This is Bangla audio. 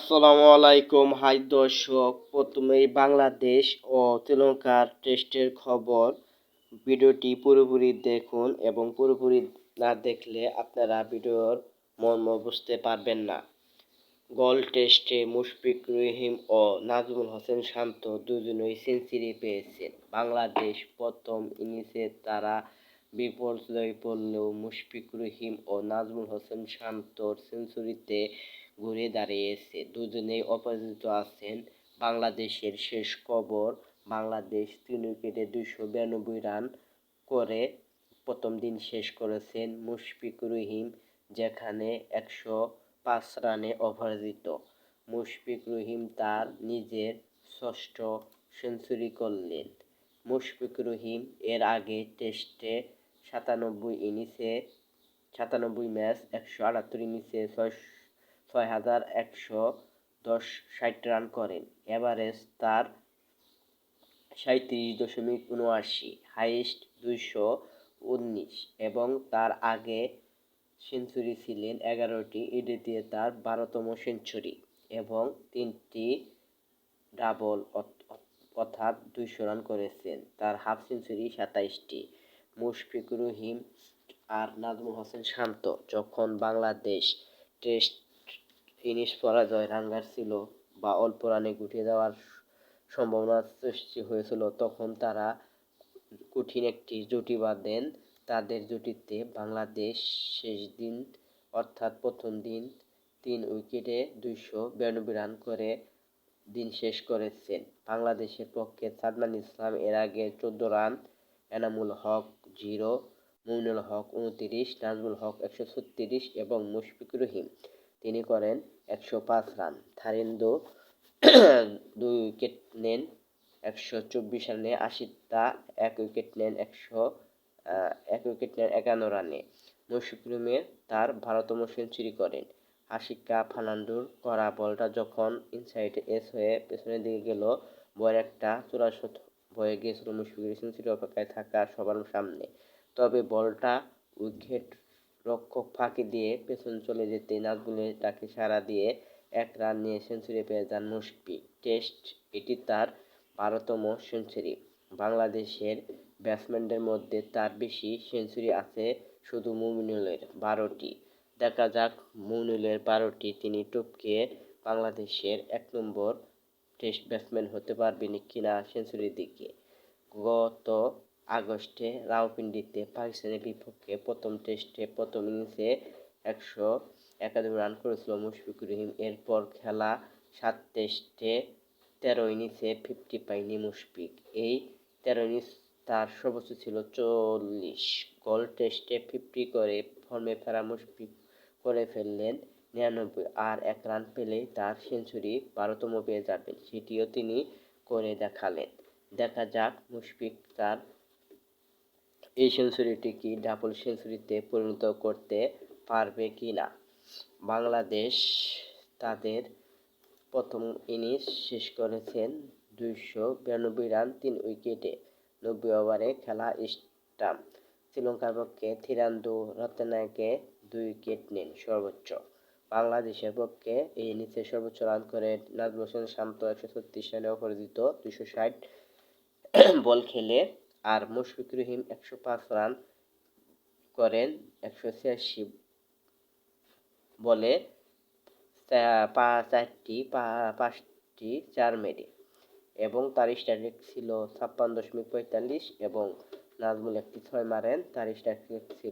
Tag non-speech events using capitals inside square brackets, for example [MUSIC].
আসসালামু আলাইকুম, হাই দর্শক। প্রথমেই বাংলাদেশ ও শ্রীলঙ্কার টেস্টের খবর। ভিডিওটি পুরোপুরি দেখুন এবং পুরোপুরি না দেখলে আপনারা ভিডিওর মর্ম বুঝতে পারবেন না। গল টেস্টে মুশফিক রহিম ও নাজমুল হোসেন শান্ত দুজনেই সেঞ্চুরি পেয়েছেন। বাংলাদেশ প্রথম ইনিংসে তারা বিপর্যয়ে পড়লেও মুশফিক রহিম ও নাজমুল হোসেন শান্তর সেঞ্চুরিতে ঘুরে দাঁড়িয়েছে দুজনেই অপরাজিত আছেন। বাংলাদেশের শেষ খবর, বাংলাদেশ তিন উইকেটে দুইশো বিরানব্বই রান করে প্রথম দিন শেষ করেছেন মুশফিক রহিম, যেখানে একশো পাঁচ রানে অপরাজিত। মুশফিক রহিম তার নিজের ষষ্ঠ সেঞ্চুরি করলেন। মুশফিক রহিম এর আগে টেস্টে সাতানব্বই ইনিংসে, সাতানব্বই ম্যাচ, একশো আটাত্তর ইনিংসে ছয় ছয় হাজার একশো দশ ষাট রান করেন। এভারেজ তার সাঁত্রিশ দশমিক উনআশি হাইয়েস্ট দুইশো উনিশ এবং তার আগে সেঞ্চুরি ছিলেন এগারোটি দিয়ে তার বারোতম সেঞ্চুরি এবং তিনটি ডাবল অর্থাৎ দুইশো রান করেছেন। তার হাফ সেঞ্চুরি সাতাইশটি। মুশফিক রহিম আর নাজমুল হোসেন শান্ত। যখন বাংলাদেশ টেস্ট ইনিংস পরাজয় রাঙ্গার ছিল বা অল্প রানে গুটিয়ে দেওয়ার সম্ভাবনা সৃষ্টি হয়েছিল, তখন তারা কঠিন একটি জুটি বাঁধেন। তাদের জুটিতে বাংলাদেশ শেষ দিন অর্থাৎ প্রথম দিন তিন উইকেটে দুইশো বিরানব্বই রান করে দিন শেষ করেছেন। বাংলাদেশের পক্ষে সাদমান ইসলাম এর আগে চোদ্দ রান, এনামুল হক জিরো মুমিনুল হক উনতিরিশ, নাজমুল হক একশো ছত্রিশ এবং মুশফিক রহিম তিনি করেন একশো পাঁচ রান। থারিন্দো [CLEARS THROAT] দুই উইকেট নেন, একশো চব্বিশ রানে। আশিটা এক উইকেট নেন, একশো এক উইকেট নেন একান্ন রানে। মুশফিক রহিমের তার ভারতম সেঞ্চুরি করেন। আশিকা ফার্নান্ডোর করা বলটা যখন ইনসাইডে এস হয়ে পেছনের দিকে গেল বয়ের একটা চূড়াশত হয়ে গিয়েছিল মুশফিকুর সেঞ্চুরি অপেক্ষায় থাকা সবার সামনে। তবে বলটা উইকেট রক্ষক ফাঁকি দিয়ে পেছন চলে যেতে নাজমুলের তাকে সাড়া দিয়ে এক রান নিয়ে সেঞ্চুরি পেয়ে যান মুশফিক। টেস্ট, এটি তার বারোতম সেঞ্চুরি। বাংলাদেশের ব্যাটসম্যানদের মধ্যে তার বেশি সেঞ্চুরি আছে শুধু মুমিনুলের বারোটি। দেখা যাক মুমিনুলের বারোটি তিনি টপকে বাংলাদেশের এক নম্বর টেস্ট ব্যাটসম্যান হতে পারবেন কিনা সেঞ্চুরির দিকে। গত আগস্টে রাওপিন্ডিতে পাকিস্তানের বিপক্ষে প্রথম টেস্টে প্রথম ইনিংসে একশো একাদশ রান করেছিল মুশফিকুর রহিম। এরপর খেলা সাত টেস্টে তেরো ইনিংসে ফিফটি পায়নি মুশফিক। এই তেরো ইনিংস তার সর্বোচ্চ ছিল চল্লিশ। গল টেস্টে ফিফটি করে ফর্মে ফেরা মুশফিক করে ফেললেন নিরানব্বই। আর এক রান পেলেই তার সেঞ্চুরি বারোতম পেয়ে যাবেন, সেটিও তিনি করে দেখালেন। দেখা যাক মুশফিক তার এই সেঞ্চুরিটি কি ডাবল সেঞ্চুরিতে পরিণত করতে পারবে কি না? বাংলাদেশ তাদের প্রথম ইনিংস শেষ করেছেন দুইশো বিরানব্বই রান, তিন উইকেটে, নব্বই ওভারে খেলা স্টাম্প। শ্রীলঙ্কার পক্ষে থিরান্দু রত্নায়কে দুই উইকেট নেন সর্বোচ্চ। বাংলাদেশের পক্ষে এই ইনিংসে সর্বোচ্চ রান করে নাজমুল হোসেন শান্ত একশো ছত্রিশ রানে অপরাজিত দুশো ষাট বল খেলে আর মুশফিক রহিম একশো পাঁচ রান করেন, একশো ছিয়াশি বলে চারটি পাঁচটি, চার মেরে। এবং তার স্ট্রাইক ছিল ছাপ্পান্ন দশমিক পঁয়তাল্লিশ এবং নাজমুল একটি ছয় মারেন, তার স্ট্রাইক ছিল